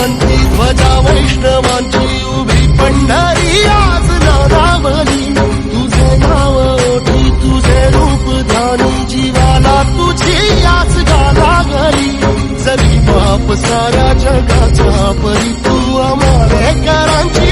म्हणती ध्वजा वैष्णवांची उभी पंढरी आज नादावली तुझे नाव ओठी तुझे रूप धानी जीवाला तुझी याच गाला घरी जरी बाप साऱ्या जगाचा परी तू आम्हाला करांची